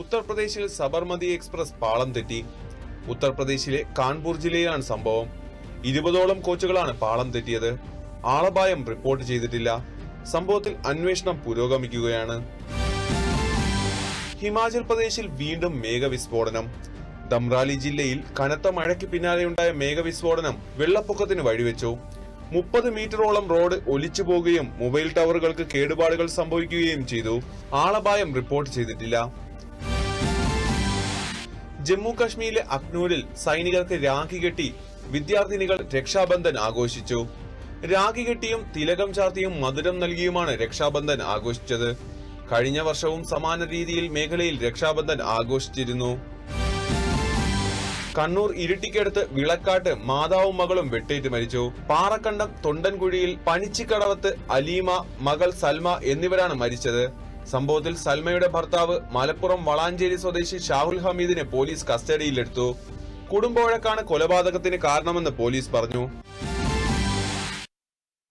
ഉത്തർപ്രദേശിൽ സബർമതി എക്സ്പ്രസ് പാളം തെറ്റി. ഉത്തർപ്രദേശിലെ കാൺപൂർ ജില്ലയിലാണ് സംഭവം. ഇരുപതോളം കോച്ചുകളാണ് പാളം തെറ്റിയത്. ആളപായം റിപ്പോർട്ട് ചെയ്തിട്ടില്ല. സംഭവത്തിൽ അന്വേഷണം പുരോഗമിക്കുകയാണ്. ഹിമാചൽ പ്രദേശിൽ വീണ്ടും മേഘവിസ്ഫോടനം. ദംറാലി ജില്ലയിൽ കനത്ത മഴയ്ക്ക് പിന്നാലെയുണ്ടായ മേഘവിസ്ഫോടനം വെള്ളപ്പൊക്കത്തിന് വഴിവെച്ചു. മുപ്പത് മീറ്ററോളം റോഡ് ഒലിച്ചു പോകുകയും മൊബൈൽ ടവറുകൾക്ക് കേടുപാടുകൾ സംഭവിക്കുകയും ചെയ്തു. ആളപായം റിപ്പോർട്ട് ചെയ്തിട്ടില്ല. ജമ്മു കാശ്മീരിലെ അക്നൂരിൽ സൈനികർക്ക് രാഖി കെട്ടി വിദ്യാർത്ഥിനികൾ രക്ഷാബന്ധൻ ആഘോഷിച്ചു. രാഖി കെട്ടിയും തിലകം ചാർത്തിയും മധുരം നൽകിയുമാണ് രക്ഷാബന്ധൻ ആഘോഷിച്ചത്. കഴിഞ്ഞ വർഷവും സമാന രീതിയിൽ മേഖലയിൽ രക്ഷാബന്ധൻ ആഘോഷിച്ചിരുന്നു. കണ്ണൂർ ഇരിട്ടിക്കടുത്ത് വിളക്കാട്ട് മാതാവും മകളും വെട്ടേറ്റ് മരിച്ചു. പാറക്കണ്ടം തൊണ്ടൻകുഴിയിൽ പണിച്ചിക്കടവത്ത് അലീമ മകൾ സൽമ എന്നിവരാണ് മരിച്ചത്. സംഭവത്തിൽ സൽമയുടെ ഭർത്താവ് മലപ്പുറം വളാഞ്ചേരി സ്വദേശി ഷാഹുൽ ഹമീദിനെ പോലീസ് കസ്റ്റഡിയിലെടുത്തു. കുടുംബവഴക്കാണ് കൊലപാതകത്തിന് കാരണമെന്ന് പോലീസ് പറഞ്ഞു.